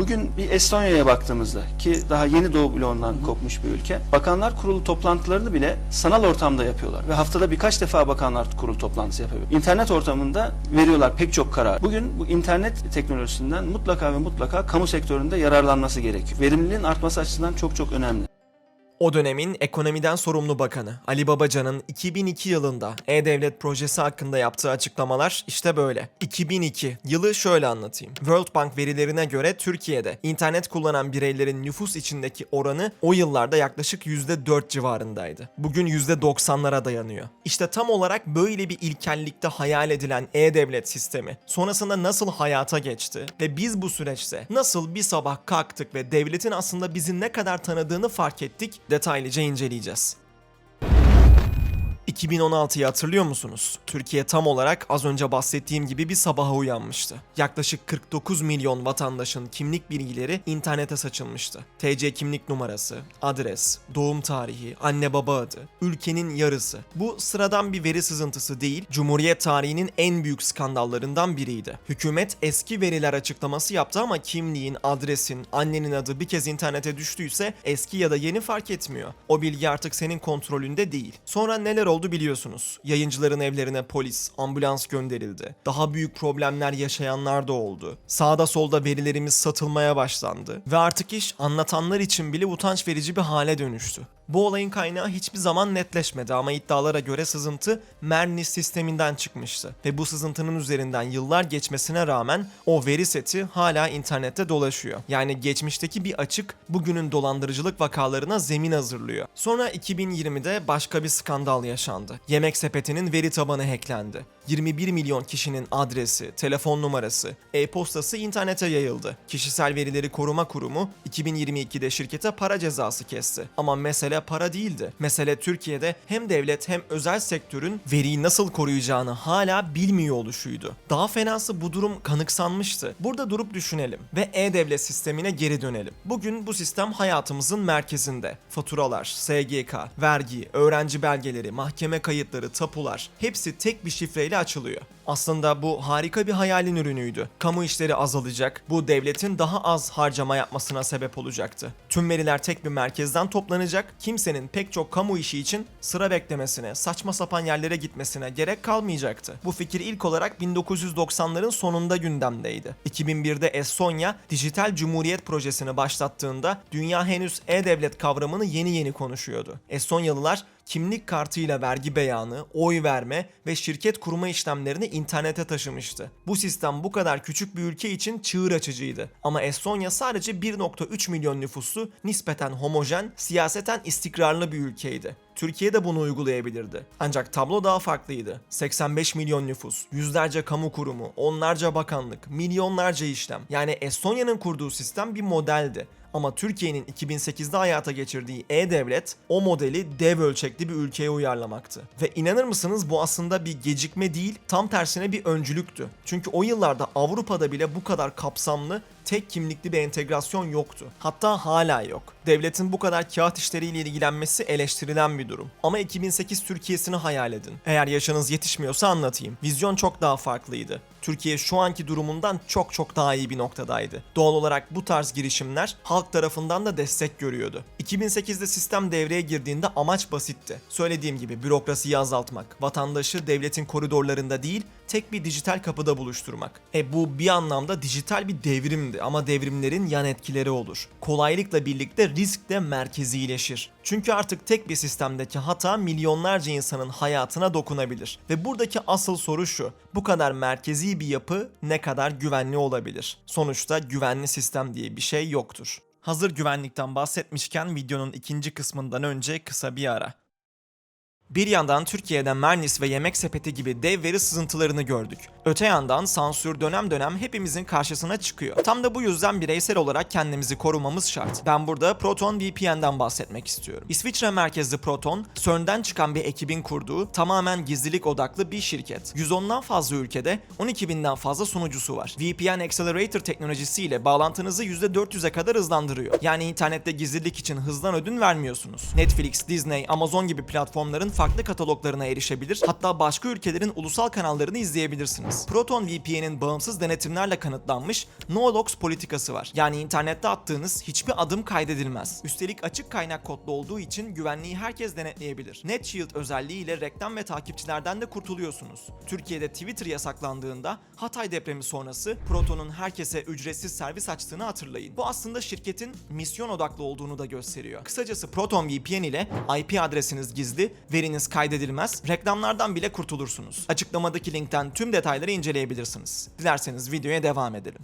Bugün bir Estonya'ya baktığımızda ki daha yeni Doğu bloğundan kopmuş bir ülke. Bakanlar kurulu toplantılarını bile sanal ortamda yapıyorlar ve haftada birkaç defa bakanlar kurulu toplantısı yapıyor. İnternet ortamında veriyorlar pek çok karar. Bugün bu internet teknolojisinden mutlaka ve mutlaka kamu sektöründe yararlanması gerekiyor. Verimliliğin artması açısından çok çok önemli. O dönemin ekonomiden sorumlu bakanı Ali Babacan'ın 2002 yılında E-Devlet projesi hakkında yaptığı açıklamalar işte böyle. 2002 yılı şöyle anlatayım. World Bank verilerine göre Türkiye'de internet kullanan bireylerin nüfus içindeki oranı o yıllarda yaklaşık %4 civarındaydı. Bugün %90'lara dayanıyor. İşte tam olarak böyle bir ilkellikte hayal edilen E-Devlet sistemi sonrasında nasıl hayata geçti ve biz bu süreçte nasıl bir sabah kalktık ve devletin aslında bizi ne kadar tanıdığını fark ettik detaylıca inceleyeceğiz. 2016'yı hatırlıyor musunuz? Türkiye tam olarak az önce bahsettiğim gibi bir sabaha uyanmıştı. Yaklaşık 49 milyon vatandaşın kimlik bilgileri internete saçılmıştı. TC kimlik numarası, adres, doğum tarihi, anne baba adı, ülkenin yarısı. Bu sıradan bir veri sızıntısı değil, Cumhuriyet tarihinin en büyük skandallarından biriydi. Hükümet eski veriler açıklaması yaptı ama kimliğin, adresin, annenin adı bir kez internete düştüyse eski ya da yeni fark etmiyor. O bilgi artık senin kontrolünde değil. Sonra neler oldu biliyorsunuz. Yayıncıların evlerine polis, ambulans gönderildi. Daha büyük problemler yaşayanlar da oldu. Sağda solda verilerimiz satılmaya başlandı. Ve artık iş anlatanlar için bile utanç verici bir hale dönüştü. Bu olayın kaynağı hiçbir zaman netleşmedi ama iddialara göre sızıntı Mernis sisteminden çıkmıştı. Ve bu sızıntının üzerinden yıllar geçmesine rağmen o veri seti hala internette dolaşıyor. Yani geçmişteki bir açık bugünün dolandırıcılık vakalarına zemin hazırlıyor. Sonra 2020'de başka bir skandal yaşandı. Yemek sepetinin veri tabanı hacklendi. 21 milyon kişinin adresi, telefon numarası, e-postası internete yayıldı. Kişisel Verileri Koruma Kurumu 2022'de şirkete para cezası kesti. Ama mesele para değildi. Mesele Türkiye'de hem devlet hem özel sektörün veriyi nasıl koruyacağını hala bilmiyor oluşuydu. Daha fenası bu durum kanıksanmıştı. Burada durup düşünelim ve e-devlet sistemine geri dönelim. Bugün bu sistem hayatımızın merkezinde. Faturalar, SGK, vergi, öğrenci belgeleri, mahkeme kayıtları, tapular hepsi tek bir şifreyle açılıyor. Aslında bu harika bir hayalin ürünüydü. Kamu işleri azalacak, bu devletin daha az harcama yapmasına sebep olacaktı. Tüm veriler tek bir merkezden toplanacak, kimsenin pek çok kamu işi için sıra beklemesine, saçma sapan yerlere gitmesine gerek kalmayacaktı. Bu fikir ilk olarak 1990'ların sonunda gündemdeydi. 2001'de Estonya Dijital Cumhuriyet projesini başlattığında dünya henüz e-devlet kavramını yeni yeni konuşuyordu. Estonyalılar kimlik kartıyla vergi beyanı, oy verme ve şirket kurma işlemlerini internete taşımıştı. Bu sistem bu kadar küçük bir ülke için çığır açıcıydı. Ama Estonya sadece 1.3 milyon nüfuslu, nispeten homojen, siyaseten istikrarlı bir ülkeydi. Türkiye de bunu uygulayabilirdi. Ancak tablo daha farklıydı. 85 milyon nüfus, yüzlerce kamu kurumu, onlarca bakanlık, milyonlarca işlem. Yani Estonya'nın kurduğu sistem bir modeldi. Ama Türkiye'nin 2008'de hayata geçirdiği e-devlet o modeli dev ölçekli bir ülkeye uyarlamaktı. Ve inanır mısınız bu aslında bir gecikme değil, tam tersine bir öncülüktü. Çünkü o yıllarda Avrupa'da bile bu kadar kapsamlı tek kimlikli bir entegrasyon yoktu. Hatta hala yok. Devletin bu kadar kağıt işleriyle ilgilenmesi eleştirilen bir durum. Ama 2008 Türkiye'sini hayal edin. Eğer yaşınız yetişmiyorsa anlatayım. Vizyon çok daha farklıydı. Türkiye şu anki durumundan çok çok daha iyi bir noktadaydı. Doğal olarak bu tarz girişimler halk tarafından da destek görüyordu. 2008'de sistem devreye girdiğinde amaç basitti. Söylediğim gibi bürokrasiyi azaltmak, vatandaşı devletin koridorlarında değil, tek bir dijital kapıda buluşturmak. E bu bir anlamda dijital bir devrimdi ama devrimlerin yan etkileri olur. Kolaylıkla birlikte risk de merkezileşir. Çünkü artık tek bir sistemdeki hata milyonlarca insanın hayatına dokunabilir. Ve buradaki asıl soru şu. Bu kadar merkezi bir yapı ne kadar güvenli olabilir? Sonuçta güvenli sistem diye bir şey yoktur. Hazır güvenlikten bahsetmişken videonun ikinci kısmından önce kısa bir ara. Bir yandan Türkiye'de Mernis ve Yemek Sepeti gibi dev veri sızıntılarını gördük. Öte yandan sansür dönem dönem hepimizin karşısına çıkıyor. Tam da bu yüzden bireysel olarak kendimizi korumamız şart. Ben burada Proton VPN'den bahsetmek istiyorum. İsviçre merkezli Proton, CERN'den çıkan bir ekibin kurduğu tamamen gizlilik odaklı bir şirket. 110'dan fazla ülkede 12 binden fazla sunucusu var. VPN Accelerator teknolojisiyle bağlantınızı %400'e kadar hızlandırıyor. Yani internette gizlilik için hızdan ödün vermiyorsunuz. Netflix, Disney, Amazon gibi platformların farklı kataloglarına erişebilir, hatta başka ülkelerin ulusal kanallarını izleyebilirsiniz. Proton VPN'in bağımsız denetimlerle kanıtlanmış no-logs politikası var. Yani internette attığınız hiçbir adım kaydedilmez. Üstelik açık kaynak kodlu olduğu için güvenliği herkes denetleyebilir. NetShield özelliğiyle reklam ve takipçilerden de kurtuluyorsunuz. Türkiye'de Twitter yasaklandığında Hatay depremi sonrası Proton'un herkese ücretsiz servis açtığını hatırlayın. Bu aslında şirketin misyon odaklı olduğunu da gösteriyor. Kısacası Proton VPN ile IP adresiniz gizli, veriniz kaydedilmez, reklamlardan bile kurtulursunuz. Açıklamadaki linkten tüm detayları inceleyebilirsiniz. Dilerseniz videoya devam edelim.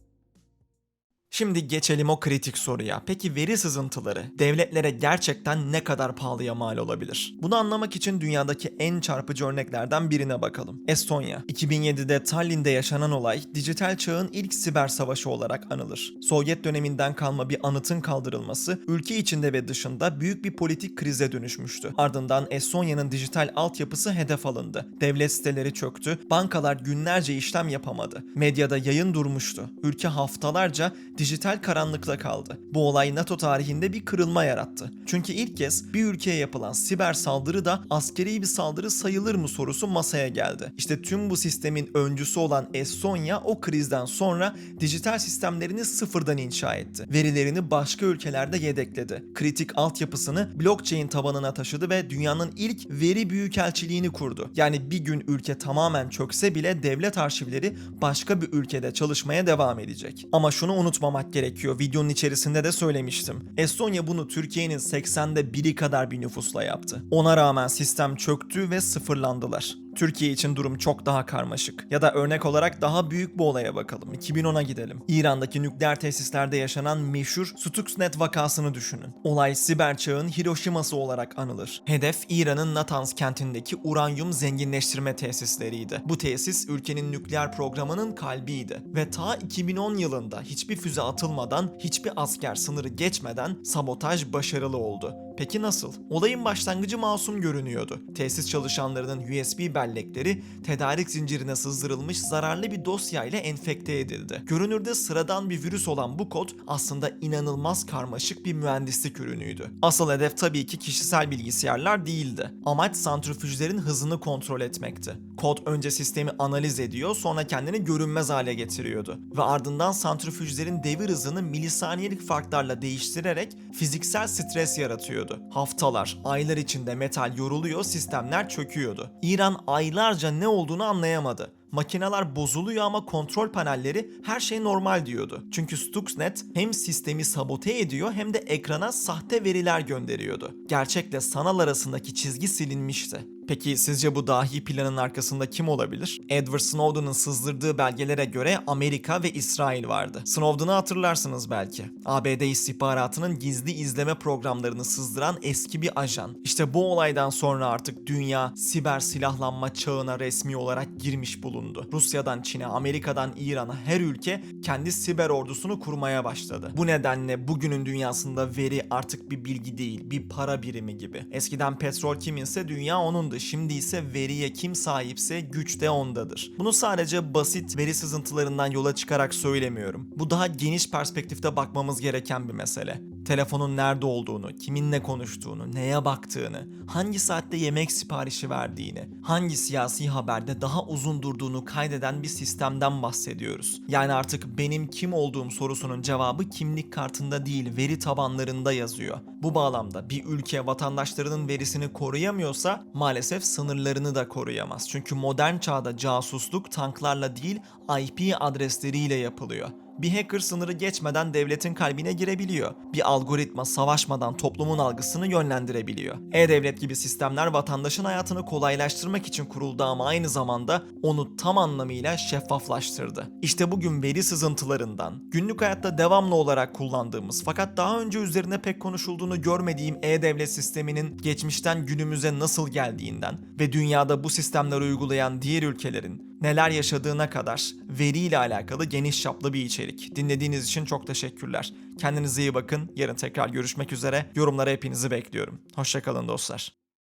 Şimdi geçelim o kritik soruya. Peki veri sızıntıları devletlere gerçekten ne kadar pahalıya mal olabilir? Bunu anlamak için dünyadaki en çarpıcı örneklerden birine bakalım. Estonya. 2007'de Tallinn'de yaşanan olay dijital çağın ilk siber savaşı olarak anılır. Sovyet döneminden kalma bir anıtın kaldırılması ülke içinde ve dışında büyük bir politik krize dönüşmüştü. Ardından Estonya'nın dijital altyapısı hedef alındı. Devlet siteleri çöktü, bankalar günlerce işlem yapamadı. Medyada yayın durmuştu. Ülke haftalarca dijital karanlıkta kaldı. Bu olay NATO tarihinde bir kırılma yarattı. Çünkü ilk kez bir ülkeye yapılan siber saldırı da askeri bir saldırı sayılır mı sorusu masaya geldi. İşte tüm bu sistemin öncüsü olan Estonya o krizden sonra dijital sistemlerini sıfırdan inşa etti. Verilerini başka ülkelerde yedekledi. Kritik altyapısını blockchain tabanına taşıdı ve dünyanın ilk veri büyükelçiliğini kurdu. Yani bir gün ülke tamamen çökse bile devlet arşivleri başka bir ülkede çalışmaya devam edecek. Ama şunu unutmamak gerekiyor. Videonun içerisinde de söylemiştim. Estonya bunu Türkiye'nin 80'de biri kadar bir nüfusla yaptı. Ona rağmen sistem çöktü ve sıfırlandılar. Türkiye için durum çok daha karmaşık. Ya da örnek olarak daha büyük bir olaya bakalım. 2010'a gidelim. İran'daki nükleer tesislerde yaşanan meşhur Stuxnet vakasını düşünün. Olay siber çağın Hiroşima'sı olarak anılır. Hedef İran'ın Natanz kentindeki uranyum zenginleştirme tesisleriydi. Bu tesis ülkenin nükleer programının kalbiydi. Ve ta 2010 yılında hiçbir füze atılmadan, hiçbir asker sınırı geçmeden sabotaj başarılı oldu. Peki nasıl? Olayın başlangıcı masum görünüyordu. Tesis çalışanlarının USB bellekleri tedarik zincirine sızdırılmış zararlı bir dosya ile enfekte edildi. Görünürde sıradan bir virüs olan bu kod aslında inanılmaz karmaşık bir mühendislik ürünüydü. Asıl hedef tabii ki kişisel bilgisayarlar değildi. Amaç santrifüjlerin hızını kontrol etmekti. Kod önce sistemi analiz ediyor sonra kendini görünmez hale getiriyordu. Ve ardından santrifüjlerin devir hızını milisaniyelik farklarla değiştirerek fiziksel stres yaratıyordu. Haftalar, aylar içinde metal yoruluyor, sistemler çöküyordu. İran aylarca ne olduğunu anlayamadı. Makineler bozuluyor ama kontrol panelleri her şey normal diyordu. Çünkü Stuxnet hem sistemi sabote ediyor hem de ekrana sahte veriler gönderiyordu. Gerçekle sanal arasındaki çizgi silinmişti. Peki sizce bu dahi planın arkasında kim olabilir? Edward Snowden'ın sızdırdığı belgelere göre Amerika ve İsrail vardı. Snowden'ı hatırlarsınız belki. ABD istihbaratının gizli izleme programlarını sızdıran eski bir ajan. İşte bu olaydan sonra artık dünya siber silahlanma çağına resmi olarak girmiş bulundu. Rusya'dan Çin'e, Amerika'dan İran'a her ülke kendi siber ordusunu kurmaya başladı. Bu nedenle bugünün dünyasında veri artık bir bilgi değil, bir para birimi gibi. Eskiden petrol kiminse dünya onundu. Şimdi ise veriye kim sahipse güç de ondadır. Bunu sadece basit veri sızıntılarından yola çıkarak söylemiyorum. Bu daha geniş perspektifte bakmamız gereken bir mesele. Telefonun nerede olduğunu, kiminle konuştuğunu, neye baktığını, hangi saatte yemek siparişi verdiğini, hangi siyasi haberde daha uzun durduğunu kaydeden bir sistemden bahsediyoruz. Yani artık benim kim olduğum sorusunun cevabı kimlik kartında değil, veri tabanlarında yazıyor. Bu bağlamda bir ülke vatandaşlarının verisini koruyamıyorsa maalesef sınırlarını da koruyamaz. Çünkü modern çağda casusluk tanklarla değil IP adresleriyle yapılıyor. Bir hacker sınırı geçmeden devletin kalbine girebiliyor. Bir algoritma savaşmadan toplumun algısını yönlendirebiliyor. E-Devlet gibi sistemler vatandaşın hayatını kolaylaştırmak için kuruldu ama aynı zamanda onu tam anlamıyla şeffaflaştırdı. İşte bugün veri sızıntılarından, günlük hayatta devamlı olarak kullandığımız fakat daha önce üzerine pek konuşulduğunu görmediğim E-Devlet sisteminin geçmişten günümüze nasıl geldiğinden ve dünyada bu sistemleri uygulayan diğer ülkelerin neler yaşadığına kadar veriyle alakalı geniş çaplı bir içerik. Dinlediğiniz için çok teşekkürler. Kendinize iyi bakın. Yarın tekrar görüşmek üzere. Yorumlara hepinizi bekliyorum. Hoşçakalın dostlar.